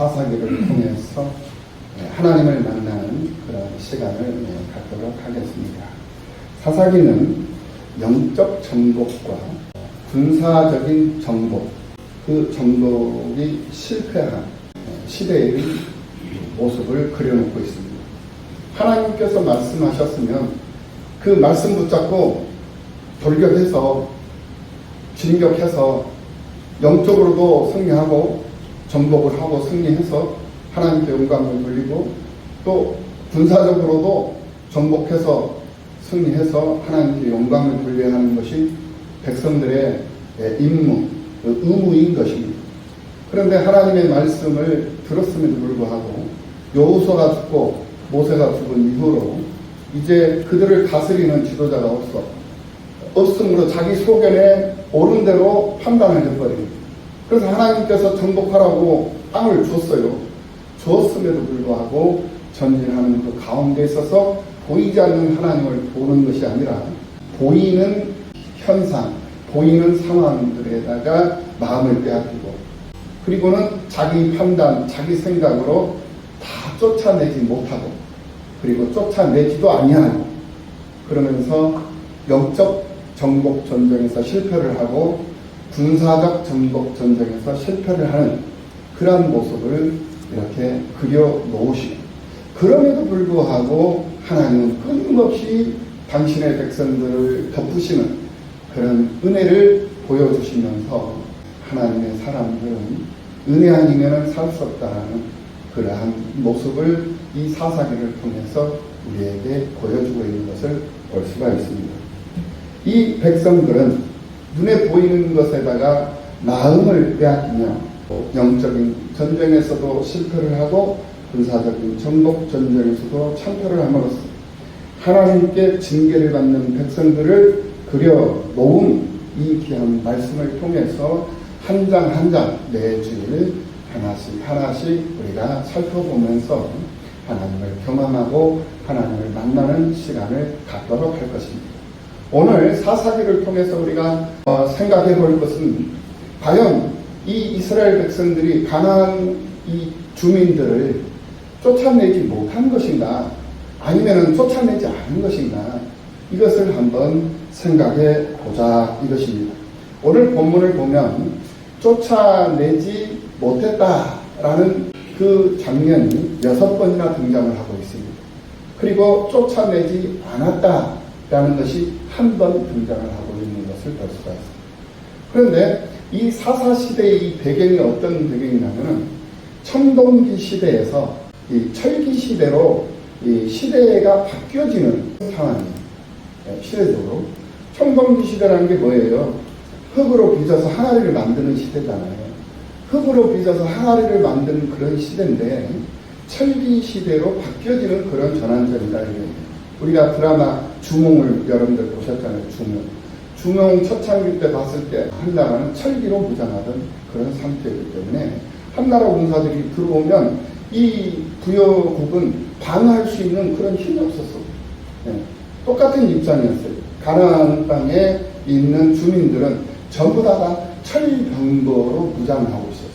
사사기를 통해서 예, 하나님을 만나는 그런 시간을 예, 갖도록 하겠습니다. 사사기는 영적 정복과 군사적인 정복, 그 정복이 실패한 예, 시대의 모습을 그려놓고 있습니다. 하나님께서 말씀하셨으면 그 말씀 붙잡고 돌격해서 진격해서 영적으로도 승리하고 정복을 하고 승리해서 하나님께 영광을 돌리고 또 군사적으로도 정복해서 승리해서 하나님께 영광을 돌려야 하는 것이 백성들의 임무, 의무인 것입니다. 그런데 하나님의 말씀을 들었음에도 불구하고 여호수아가 죽고 모세가 죽은 이후로 이제 그들을 다스리는 지도자가 없어 없으므로 자기 소견에 옳은 대로 판단을 해버립니다. 그래서 하나님께서 정복하라고 땅을 줬어요. 줬음에도 불구하고 전진하는 그 가운데 있어서 보이지 않는 하나님을 보는 것이 아니라 보이는 현상, 보이는 상황들에다가 마음을 빼앗기고 그리고는 자기 판단, 자기 생각으로 다 쫓아내지 못하고 그리고 쫓아내지도 아니하고 그러면서 영적 정복 전쟁에서 실패를 하고 군사적 정복 전쟁에서 실패를 하는 그러한 모습을 이렇게 그려 놓으시고 그럼에도 불구하고 하나님은 끊임없이 당신의 백성들을 덮으시는 그런 은혜를 보여주시면서 하나님의 사람들은 은혜 아니면 살 수 없다라는 그러한 모습을 이 사사기를 통해서 우리에게 보여주고 있는 것을 볼 수가 있습니다. 이 백성들은 눈에 보이는 것에다가 마음을 빼앗기며 영적인 전쟁에서도 실패를 하고 군사적인 정복 전쟁에서도 참패를 함으로써 하나님께 징계를 받는 백성들을 그려 놓은 이 귀한 말씀을 통해서 한 장 한장 매주일 하나씩 하나씩 우리가 살펴보면서 하나님을 경험하고 하나님을 만나는 시간을 갖도록 할 것입니다. 오늘 사사기를 통해서 우리가 어, 생각해 볼 것은 과연 이 이스라엘 백성들이 가나안 이 주민들을 쫓아내지 못한 것인가 아니면 쫓아내지 않은 것인가 이것을 한번 생각해 보자 이것입니다. 오늘 본문을 보면 쫓아내지 못했다라는 그 장면이 여섯 번이나 등장을 하고 있습니다. 그리고 쫓아내지 않았다라는 것이 한 번 등장을 하고 있는 것을 볼 수가 있습니다. 그런데 이 사사 시대의 이 배경이 어떤 배경이냐면은 청동기 시대에서 이 철기 시대로 이 시대가 바뀌어지는 상황이에요. 네, 시대적으로. 청동기 시대라는 게 뭐예요? 흙으로 빚어서 항아리를 만드는 시대잖아요. 흙으로 빚어서 항아리를 만드는 그런 시대인데 철기 시대로 바뀌어지는 그런 전환점이다. 이거예요. 우리가 드라마 주몽을 여러분들 보셨잖아요. 주몽. 주몽 초창기 때 봤을 때 한나라는 철기로 무장하던 그런 상태이기 때문에 한나라 군사들이 들어오면 이 부여국은 방어할 수 있는 그런 힘이 없었어. 네. 똑같은 입장이었어요. 가나안 땅에 있는 주민들은 전부 다가 철병거로 무장하고 있었어요.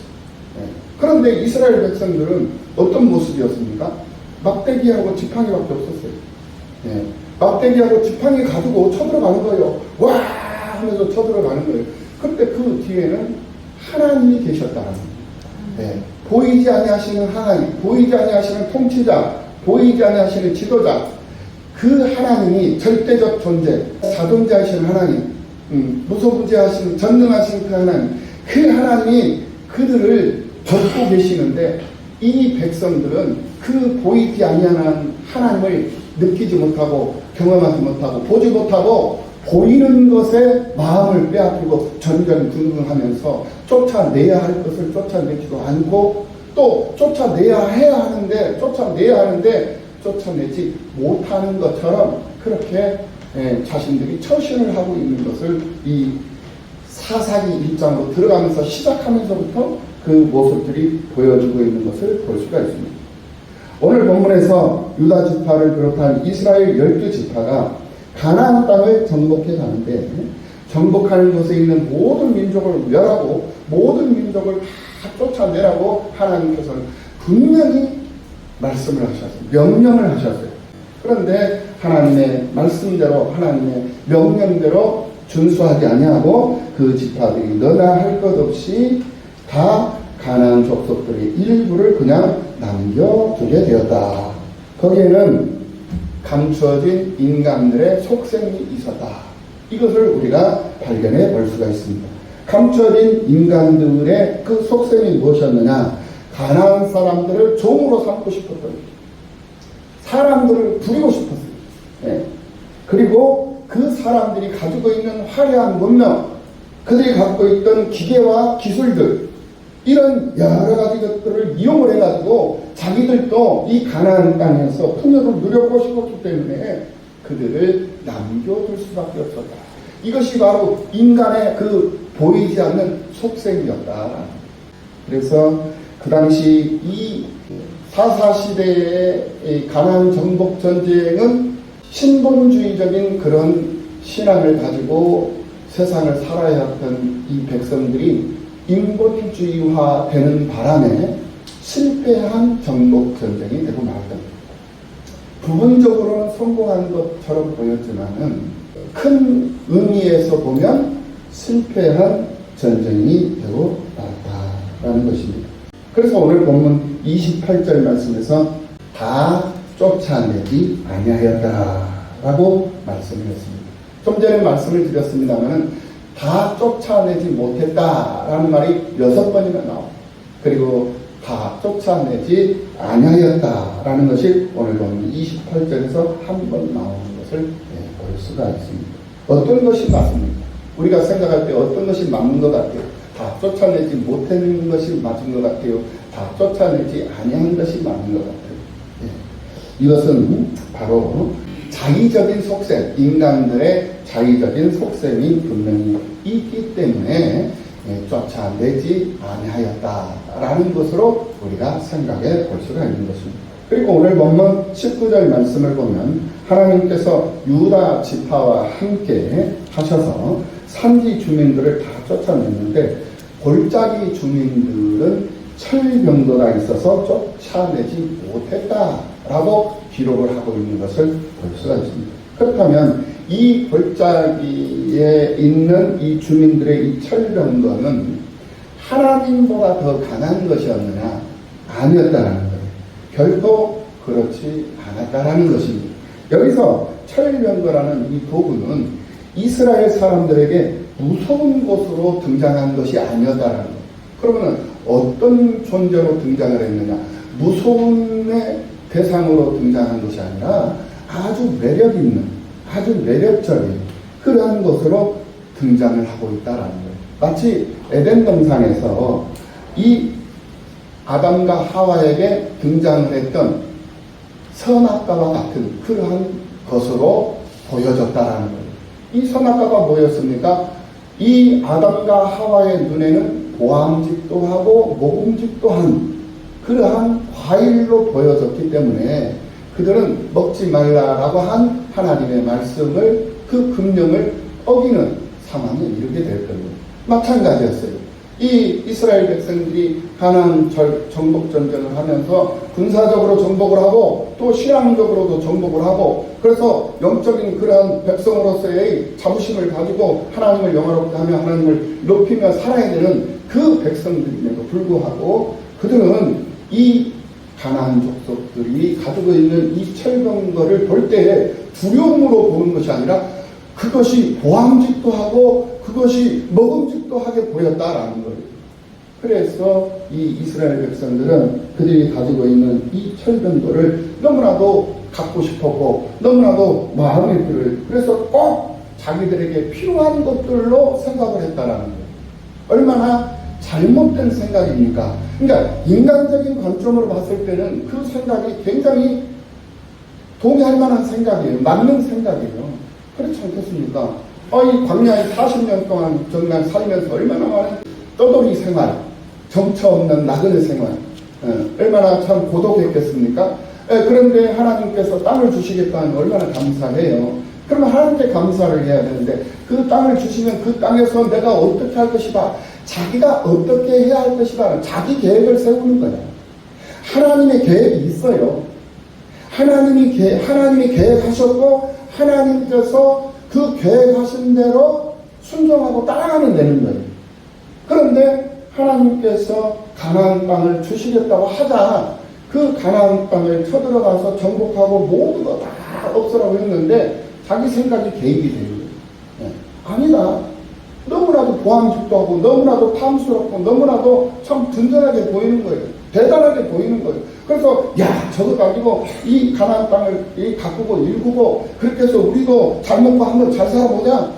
네. 그런데 이스라엘 백성들은 어떤 모습이었습니까? 막대기하고 지팡이밖에 없었어요. 네. 막대기하고 지팡이 가지고 쳐들어가는 거예요. 와 하면서 쳐들어가는 거예요. 그런데 그 뒤에는 하나님이 계셨다는 거예요. 네. 보이지 아니하시는 하나님, 보이지 아니하시는 통치자, 보이지 아니하시는 지도자, 그 하나님이 절대적 존재, 자존자이신 하나님, 음, 무소부재하신 전능하신 그 하나님, 그 하나님이 그들을 덮고 계시는데 이 백성들은 그 보이지 아니하는 하나님을 느끼지 못하고 경험하지 못하고 보지 못하고 보이는 것에 마음을 빼앗기고 전전긍긍하면서 쫓아내야 할 것을 쫓아내지도 않고 또 쫓아내야 해야 하는데 쫓아내야 하는데 쫓아내지 못하는 것처럼 그렇게 예, 자신들이 처신을 하고 있는 것을 이 사사기 입장으로 들어가면서 시작하면서부터 그 모습들이 보여주고 있는 것을 볼 수가 있습니다. 오늘 본문에서 유다 지파를 비롯한 이스라엘 열두 지파가 가나안 땅을 정복해 가는데 정복하는 곳에 있는 모든 민족을 멸하고 모든 민족을 다다 쫓아내라고 하나님께서는 분명히 말씀을 하셨어요. 명령을 하셨어요. 그런데 하나님의 말씀대로 하나님의 명령대로 준수하지 아니하고 그 지파들이 너나 할 것 없이 다 가나안 족속들의 일부를 그냥 남겨두게 되었다. 거기에는 감추어진 인간들의 속셈이 있었다. 이것을 우리가 발견해 볼 수가 있습니다. 감추어진 인간들의 그 속셈이 무엇이었느냐? 가나안 사람들을 종으로 삼고 싶었던 거예요. 사람들을 부리고 싶었어요. 예. 그리고 그 사람들이 가지고 있는 화려한 문명, 그들이 갖고 있던 기계와 기술들, 이런 여러 가지 것들을 이용을 해가지고 자기들도 이 가나안 땅에서 풍요를 누려보고 싶었기 때문에 그들을 남겨둘 수밖에 없었다. 이것이 바로 인간의 그 보이지 않는 속셈이었다. 그래서 그 당시 이 사사 시대의 이 가나안 정복 전쟁은 신본주의적인 그런 신앙을 가지고 세상을 살아야 했던 이 백성들이 인본주의화 되는 바람에 실패한 정복 전쟁이 되고 말았던 겁니다. 부분적으로는 성공한 것처럼 보였지만은 큰 의미에서 보면 실패한 전쟁이 되고 말았다라는 것입니다. 그래서 오늘 본문 28절 말씀에서 다 쫓아내지 아니하였다라고 말씀을 했습니다. 좀 전에 말씀을 드렸습니다만은 다 쫓아내지 못했다라는 말이 여섯 번이나 나옵니다. 그리고 다 쫓아내지 아니하였다라는 것이 오늘 본문 28절에서 한 번 나오는 것을 예, 볼 수가 있습니다. 어떤 것이 맞습니까? 우리가 생각할 때 어떤 것이 맞는 것 같아요? 다 쫓아내지 못한 것이 맞은 것 같아요. 다 쫓아내지 아니한 것이 맞는 것 같아요. 예. 이것은 바로 자의적인 속셈, 인간들의 자의적인 속셈이 분명히 있기 때문에 예, 쫓아내지 아니하였다라는 것으로 우리가 생각해 볼 수가 있는 것입니다. 그리고 오늘 본문 19절 말씀을 보면 하나님께서 유다 지파와 함께 하셔서 산지 주민들을 다 쫓아냈는데 골짜기 주민들은 철병도가 있어서 쫓아내지 못했다라고 기록을 하고 있는 것을 볼 수가 있습니다. 그렇다면 이 골짜기에 있는 이 주민들의 이 철병도는 하나님보다 더 강한 것이었느냐? 아니었다라는 거예요. 결코 그렇지 않았다라는 것입니다. 여기서 철병도라는 이 도구는 이스라엘 사람들에게 무서운 것으로 등장한 것이 아니었다라는 거예요. 그러면 어떤 존재로 등장을 했느냐? 무서움의 대상으로 등장한 것이 아니라 아주 매력 있는, 아주 매력적인 그러한 것으로 등장을 하고 있다라는 거예요. 마치 에덴 동산에서 이 아담과 하와에게 등장을 했던 선악과와 같은 그러한 것으로 보여졌다라는 거예요. 이 선악과가 뭐였습니까? 이 아담과 하와의 눈에는 보암직도 하고 모금직도 한 그러한 과일로 보여졌기 때문에 그들은 먹지 말라라고 한 하나님의 말씀을 그 금령을 어기는 상황에 이르게 될 겁니다. 마찬가지였어요. 이 이스라엘 백성들이 가나안 정복 전쟁을 하면서 군사적으로 정복을 하고 또 신앙적으로도 정복을 하고 그래서 영적인 그러한 백성으로서의 자부심을 가지고 하나님을 영화롭게 하며 하나님을 높이며 살아야 되는 그 백성들임에도 불구하고 그들은 이 가나안 족속들이 가지고 있는 이 철병거를 볼 때 두려움으로 보는 것이 아니라 그것이 보암직도 하고 그것이 먹음직도 하게 보였다라는 거예요. 그래서 이 이스라엘 백성들은 그들이 가지고 있는 이 철병도를 너무나도 갖고 싶었고 너무나도 마음에 들어요. 그래서 꼭 자기들에게 필요한 것들로 생각을 했다라는 거예요. 얼마나 잘못된 생각입니까? 그러니까 인간적인 관점으로 봤을 때는 그 생각이 굉장히 동의할 만한 생각이에요. 맞는 생각이에요. 그렇지 않겠습니까? 어, 이 광야에 40년 동안 정말 살면서 얼마나 많은 떠돌이 생활, 정처 없는 나그네 생활, 어, 얼마나 참 고독했겠습니까? 예, 그런데 하나님께서 땅을 주시겠다는 얼마나 감사해요. 그러면 하나님께 감사를 해야 되는데 그 땅을 주시면 그 땅에서 내가 어떻게 할 것이다. 자기가 어떻게 해야 할 것이다. 자기 계획을 세우는 거예요. 하나님의 계획이 있어요. 하나님이 계, 하나님이 계획하셨고 하나님께서 그 계획하신 대로 순종하고 따라가면 되는 거예요. 그런데 하나님께서 가나안 땅을 주시겠다고 하자 그 가나안 땅을 쳐들어가서 정복하고 거다 없으라고 했는데 자기 생각이 개입이 되는 거예요. 예. 아니다. 너무나도 보암직도 하고 너무나도 탐스럽고 너무나도 참 든든하게 보이는 거예요. 대단하게 보이는 거예요. 그래서 야 저거 가지고 이 가나안 땅을 이 가꾸고 일구고 그렇게 해서 우리도 잘 먹고 한번 잘 살아보자.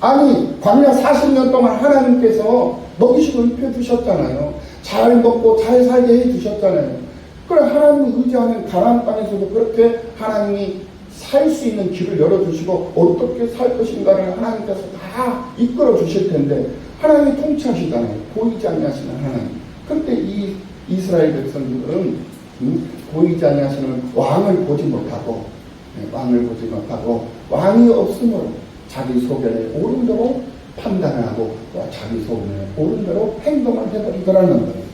아니 광야 40년 동안 하나님께서 먹이시고 입혀 주셨잖아요. 잘 먹고 잘 살게 해 주셨잖아요. 그래 하나님을 의지하는 가나안 땅에서도 그렇게 하나님이 살 수 있는 길을 열어주시고 어떻게 살 것인가를 하나님께서 다 이끌어 주실 텐데 하나님이 통치하시잖아요. 보이지 않냐시는 하나님. 그런데 이 이스라엘 백성들은 음, 보이지 않냐시는 왕을 보지 못하고 네, 왕을 보지 못하고 왕이 없으므로 자기 소견에 옳은 대로 판단을 하고 또 자기 소견에 옳은 대로 행동을 해버리더라는 거예요.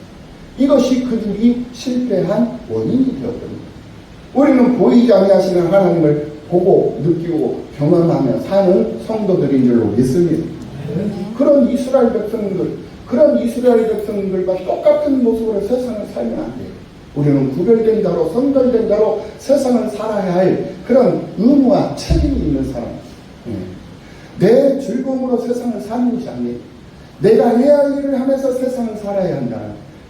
이것이 그들이 실패한 원인이 되었습니다. 우리는 보이지 아니하시는 하나님을 보고 느끼고 경험하며 사는 성도들인 줄로 믿습니다. 그런 이스라엘 백성들, 그런 이스라엘 백성들과 똑같은 모습으로 세상을 살면 안 돼요. 우리는 구별된 자로, 선별된 자로 세상을 살아야 할 그런 의무와 책임이 있는 사람. 예. 내 즐거움으로 세상을 사는 것이 아니에요. 내가 해야 할 일을 하면서 세상을 살아야 한다.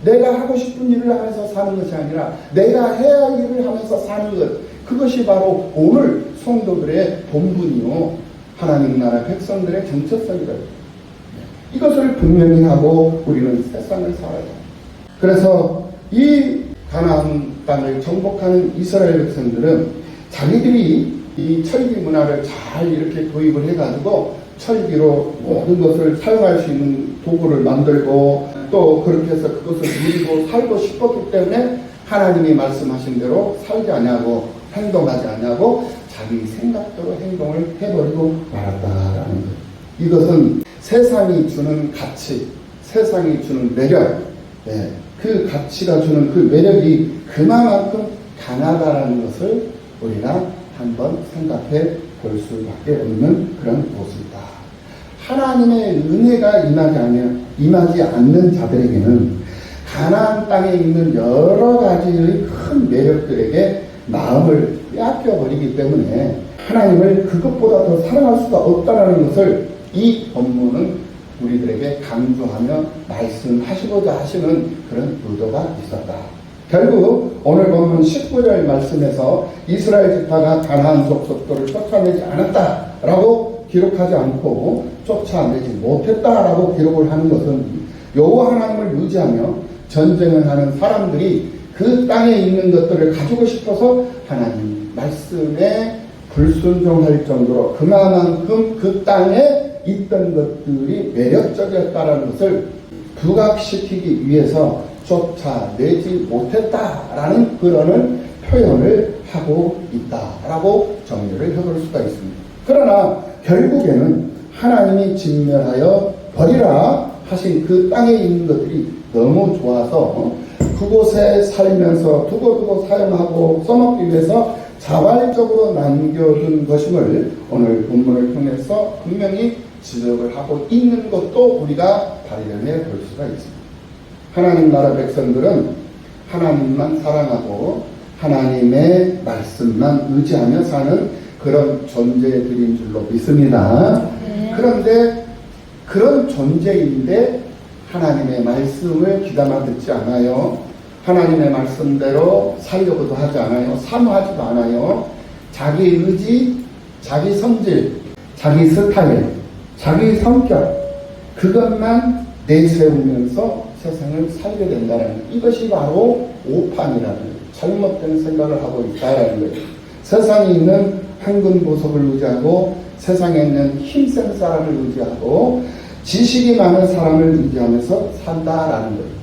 내가 하고 싶은 일을 하면서 사는 것이 아니라 내가 해야 할 일을 하면서 사는 것. 그것이 바로 오늘 성도들의 본분이요. 하나님 나라 백성들의 정체성이다. 이것을 분명히 하고 우리는 세상을 살아야 돼. 그래서 이 가나안 땅을 정복하는 이스라엘 백성들은 자기들이 이 철기 문화를 잘 이렇게 도입을 해가지고 철기로 모든 것을 사용할 수 있는 도구를 만들고 또 그렇게 해서 그것을 누리고 살고 싶었기 때문에 하나님이 말씀하신 대로 살지 않냐고 행동하지 않냐고 자기 생각대로 행동을 해버리고 말았다라는 거예요. 이것은 세상이 주는 가치, 세상이 주는 매력, 예, 그 가치가 주는 그 매력이 그만큼 강하다라는 것을 우리가 한번 생각해 볼 수밖에 없는 그런 모습이다. 하나님의 은혜가 임하지, 않, 임하지 않는 자들에게는 가나안 땅에 있는 여러 가지의 큰 매력들에게 마음을 빼앗겨 버리기 때문에 하나님을 그것보다 더 사랑할 수가 없다는 것을 이 본문은 우리들에게 강조하며 말씀하시고자 하시는 그런 의도가 있었다. 결국 오늘 본문 19절 말씀에서 이스라엘 지파가 가나안 족속들을 쫓아내지 않았다라고 기록하지 않고 쫓아내지 못했다라고 기록을 하는 것은 여호와 하나님을 의지하며 전쟁을 하는 사람들이 그 땅에 있는 것들을 가지고 싶어서 하나님 말씀에 불순종할 정도로 그만큼 그 땅에 있던 것들이 매력적이었다는 것을 부각시키기 위해서 쫓아내지 못했다라는 그런 표현을 하고 있다라고 정리를 해볼 수가 있습니다. 그러나 결국에는 하나님이 진멸하여 버리라 하신 그 땅에 있는 것들이 너무 좋아서 그곳에 살면서 두고두고 사용하고 써먹기 위해서 자발적으로 남겨둔 것임을 오늘 본문을 통해서 분명히 지적을 하고 있는 것도 우리가 발견해 볼 수가 있습니다. 하나님 나라 백성들은 하나님만 사랑하고 하나님의 말씀만 의지하며 사는 그런 존재들인 줄로 믿습니다. 그런데 그런 존재인데 하나님의 말씀을 귀담아 듣지 않아요. 하나님의 말씀대로 살려고도 하지 않아요. 사모하지도 않아요. 자기 의지, 자기 성질, 자기 스타일, 자기 성격, 그것만 내세우면서 세상을 살게 된다는 이것이 바로 오판이라는 잘못된 생각을 하고 있다라는 거예요. 세상에 있는 황금 보석을 의지하고 세상에 있는 힘센 사람을 의지하고 지식이 많은 사람을 의지하면서 산다라는 거예요.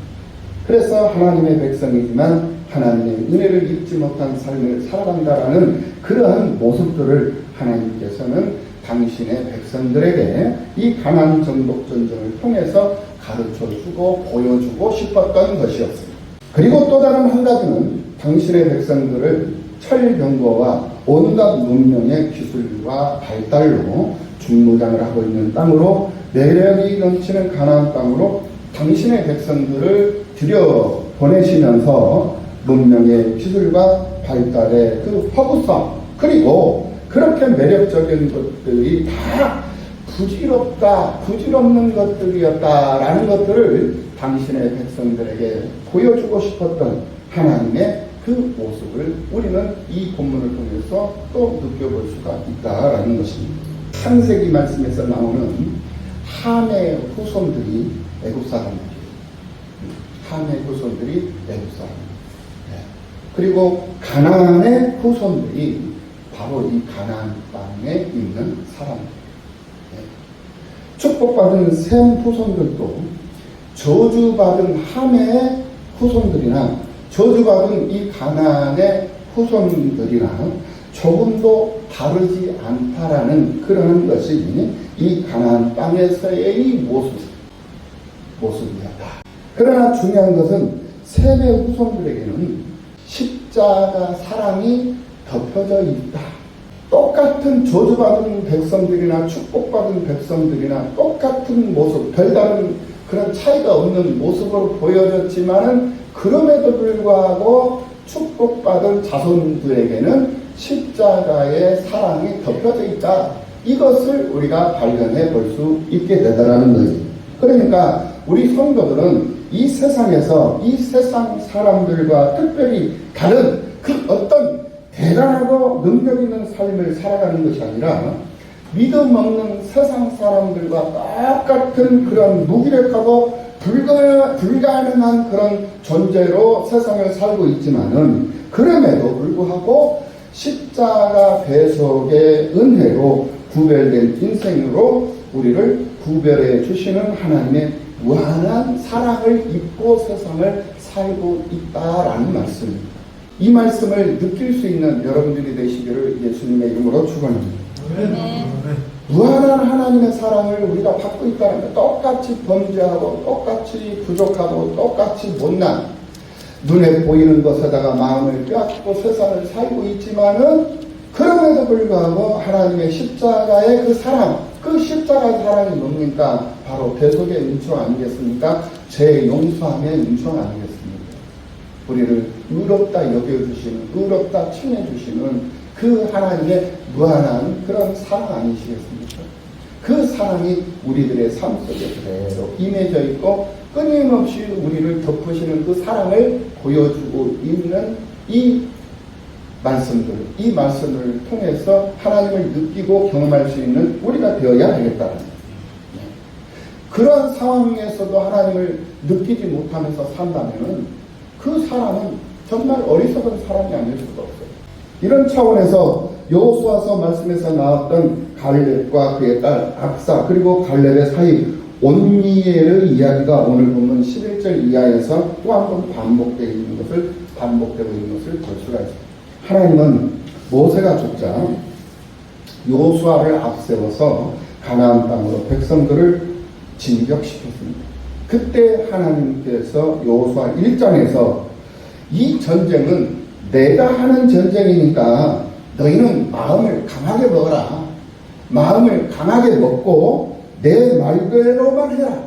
그래서 하나님의 백성이지만 하나님의 은혜를 잊지 못한 삶을 살아간다라는 그러한 모습들을 하나님께서는 당신의 백성들에게 이 가난 정복 전쟁을 통해서 가르쳐 주고 보여주고 싶었던 것이었습니다. 그리고 또 다른 한 가지는 당신의 백성들을 철병거와 온갖 문명의 기술과 발달로 중무장을 하고 있는 땅으로 매력이 넘치는 가나안 땅으로 당신의 백성들을 들여 보내시면서 문명의 기술과 발달의 그 허구성 그리고 그렇게 매력적인 것들이 다 부질없다, 부질없는 것들이었다라는 것들을 당신의 백성들에게 보여주고 싶었던 하나님의 그 모습을 우리는 이 본문을 통해서 또 느껴볼 수가 있다라는 것입니다. 창세기 말씀에서 나오는 함의 후손들이 애굽 사람들이에요. 함의 후손들이 애굽 사람. 네. 그리고 가나안의 후손들이 바로 이 가나안 땅에 있는 사람들. 네. 축복받은 셈 후손들도 저주받은 함의 후손들이나 저주받은 이 가나안의 후손들이나 조금도 다르지 않다라는 그런 것이 이 가나안 땅에서의 이 모습, 모습이었다. 그러나 중요한 것은 셈의 후손들에게는 십자가 사랑이 덮여져 있다. 똑같은 저주받은 백성들이나 축복받은 백성들이나 똑같은 모습, 별다른 그런 차이가 없는 모습으로 보여졌지만은 그럼에도 불구하고 축복받은 자손들에게는 십자가의 사랑이 덮여져 있다. 이것을 우리가 발견해 볼 수 있게 되더라는 거지. 그러니까 우리 성도들은 이 세상에서 이 세상 사람들과 특별히 다른 그 어떤 대단하고 능력 있는 삶을 살아가는 것이 아니라 믿음 없는 세상 사람들과 똑같은 그런 무기력하고 불가, 불가능한 그런 존재로 세상을 살고 있지만은 그럼에도 불구하고 십자가 배속의 은혜로 구별된 인생으로 우리를 구별해 주시는 하나님의 무한한 사랑을 입고 세상을 살고 있다라는 말씀입니다. 이 말씀을 느낄 수 있는 여러분들이 되시기를 예수님의 이름으로 축원합니다. 무한한 하나님의 사랑을 우리가 받고 있다는 것. 똑같이 범죄하고 똑같이 부족하고 똑같이 못난 눈에 보이는 것에다가 마음을 빼앗고 세상을 살고 있지만은 그럼에도 불구하고 하나님의 십자가의 그 사랑, 그 십자가의 사랑이 뭡니까? 바로 대속의 은총 아니겠습니까? 죄 용서함의 은총 아니겠습니까? 우리를 의롭다 여겨주시는, 의롭다 칭해주시는 그 하나님의 무한한 그런 사랑 아니시겠습니까? 그 사랑이 우리들의 삶 속에 그대로 임해져 있고 끊임없이 우리를 덮으시는 그 사랑을 보여주고 있는 이 말씀들, 이 말씀을 통해서 하나님을 느끼고 경험할 수 있는 우리가 되어야 거예요. 그런 상황에서도 하나님을 느끼지 못하면서 산다면 그 사람은 정말 어리석은 사람이 아닐 없어요. 이런 차원에서 여호수아서 말씀에서 나왔던 갈렙과 그의 딸 악사 그리고 갈렙의 사이 온니엘의 이야기가 오늘 보면 11절 이하에서 또 한 번 반복되어 있는 것을 반복되고 있는 것을 볼 수가 있습니다. 하나님은 모세가 죽자 여호수아를 앞세워서 가나안 땅으로 백성들을 진격시켰습니다. 그때 하나님께서 여호수아 1장에서 이 전쟁은 내가 하는 전쟁이니까 너희는 마음을 강하게 먹어라. 마음을 강하게 먹고 내 말대로만 해라.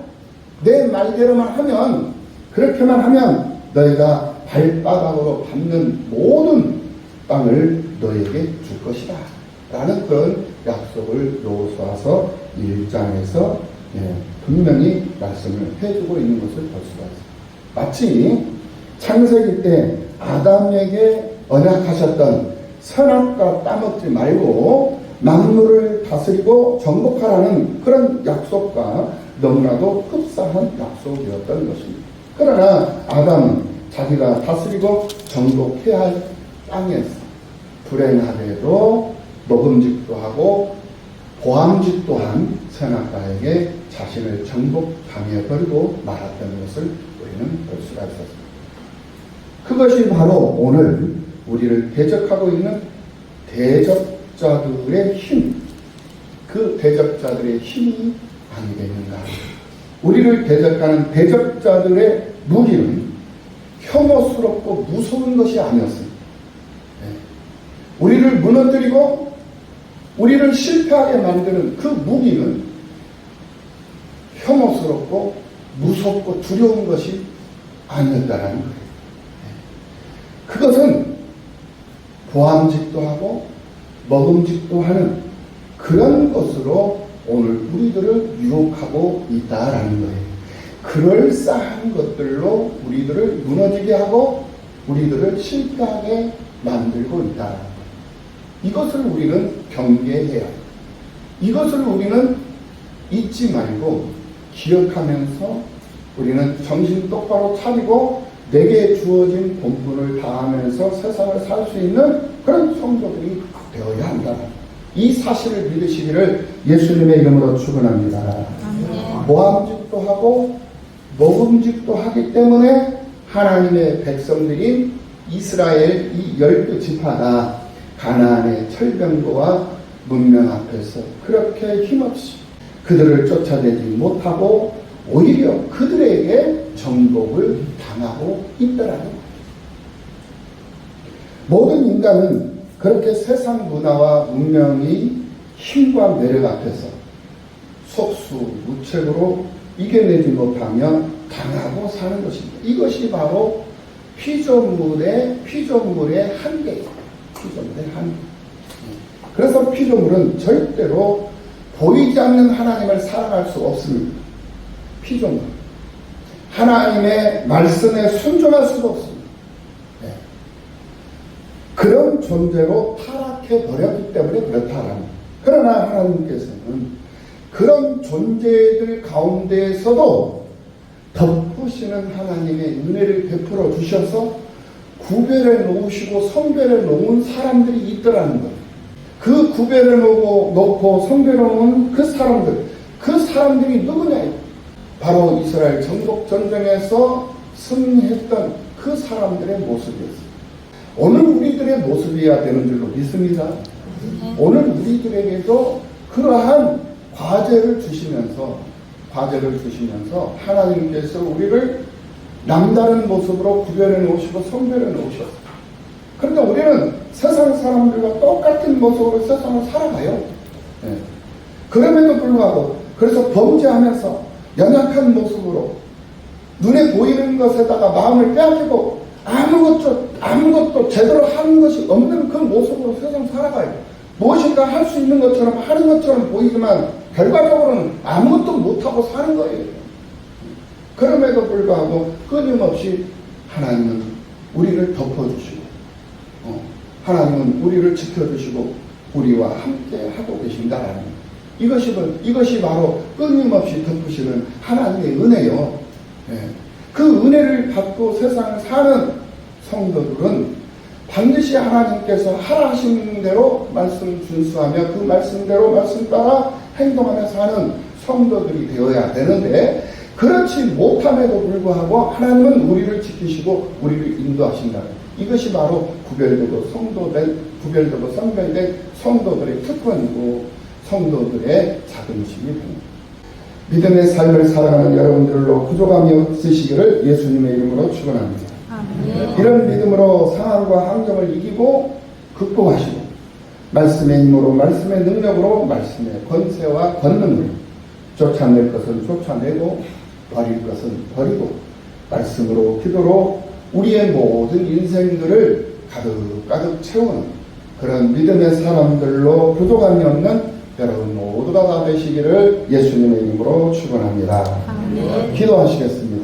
내 말대로만 하면 그렇게만 하면 너희가 발바닥으로 밟는 모든 땅을 너에게 줄 것이다. 라는 그런 약속을 요소와서 1장에서 예, 분명히 말씀을 해주고 있는 것을 볼 수가 있습니다. 마치 창세기 때 아담에게 언약하셨던 선악과 따먹지 말고 만물을 다스리고 정복하라는 그런 약속과 너무나도 흡사한 약속이었던 것입니다. 그러나 아담은 자기가 다스리고 정복해야 할 땅에서 불행하게도 먹음직도 하고 보암직 또한 선악과에게 자신을 정복당해 버리고 말았다는 것을 우리는 볼 수가 있었습니다. 그것이 바로 오늘 우리를 대적하고 있는 대적 대적자들의 힘, 그 대적자들의 힘이 아니겠는가. 우리를 대적하는 대적자들의 무기는 혐오스럽고 무서운 것이 아니었습니다. 네. 우리를 무너뜨리고 우리를 실패하게 만드는 그 무기는 혐오스럽고 무섭고 두려운 것이 아니었다라는 거예요. 네. 그것은 보암직도 하고 먹음직도 하는 그런 것으로 오늘 우리들을 유혹하고 있다라는 거예요. 그럴싸한 것들로 우리들을 무너지게 하고 우리들을 실패하게 만들고 있다라는 거예요. 이것을 우리는 경계해야 해요. 이것을 우리는 잊지 말고 기억하면서 우리는 정신 똑바로 차리고 내게 주어진 본분을 다하면서 세상을 살 수 있는 그런 성도들이 되어야 한다. 이 사실을 믿으시기를 예수님의 이름으로 축원합니다. 모함직도 하고 먹음직도 하기 때문에 하나님의 백성들인 이스라엘 이 열두 지파가 가나안의 철병거와 문명 앞에서 그렇게 힘없이 그들을 쫓아내지 못하고 오히려 그들에게 정복을 당하고 있더라는. 모든 인간은 그렇게 세상 문화와 문명이 힘과 매력 앞에서 속수, 무책으로 이겨내지 못하며 당하고 사는 것입니다. 이것이 바로 피조물의 피조물의 한계예요. 피조물의 한계. 그래서 피조물은 절대로 보이지 않는 하나님을 사랑할 수 없습니다. 피조물. 하나님의 말씀에 순종할 수도 없습니다. 네. 그런 존재로 타락해 버렸기 때문에 그렇다라는. 그러나 하나님께서는 그런 존재들 가운데에서도 덮으시는 하나님의 은혜를 베풀어 주셔서 구별해 놓으시고 성별해 놓은 사람들이 있더라는 거예요. 그 구별해 놓고, 성별해 놓은 그 사람들, 그 사람들이 누구냐? 바로 이스라엘 정복 전쟁에서 승리했던 그 사람들의 모습이었어요. 오늘 우리들의 모습이어야 되는 줄로 믿습니다. 오늘 우리들에게도 그러한 과제를 주시면서 과제를 주시면서 하나님께서 우리를 남다른 모습으로 구별해 놓으시고 성별해 놓으셨어요. 그런데 우리는 세상 사람들과 똑같은 모습으로 세상을 살아가요. 예. 그럼에도 불구하고 그래서 범죄하면서 연약한 모습으로 눈에 보이는 것에다가 마음을 빼앗기고 아무것도 아무것도 제대로 하는 것이 없는 그 모습으로 세상 살아가요. 무엇인가 할 수 있는 것처럼 하는 것처럼 보이지만 결과적으로는 아무것도 못하고 사는 거예요. 그럼에도 불구하고 끊임없이 하나님은 우리를 덮어주시고 어, 하나님은 우리를 지켜주시고 우리와 함께 하고 계신다라는 이것이 이것이 바로 끊임없이 덮으시는 하나님의 은혜요. 예. 그 은혜를 받고 세상을 사는 성도들은 반드시 하나님께서 하라 하신 대로 말씀 준수하며 그 말씀대로 말씀 따라 행동하며 사는 성도들이 되어야 되는데 그렇지 못함에도 불구하고 하나님은 우리를 지키시고 우리를 인도하신다. 이것이 바로 구별되고 성도된 구별되고 성별된 성도들의 특권이고 성도들의 자긍심이 됩니다. 믿음의 삶을 살아가는 여러분들로 구조감이 없으시기를 예수님의 이름으로 축원합니다. 이런 믿음으로 상황과 환경을 이기고 극복하시고 말씀의 힘으로 말씀의 능력으로 말씀의 권세와 권능을 쫓아낼 것은 쫓아내고 버릴 것은 버리고 말씀으로 기도로 우리의 모든 인생들을 가득 가득 채우는 그런 믿음의 사람들로 부족함이 없는 여러분 모두가 다 되시기를 예수님의 이름으로 축원합니다. 기도하시겠습니다.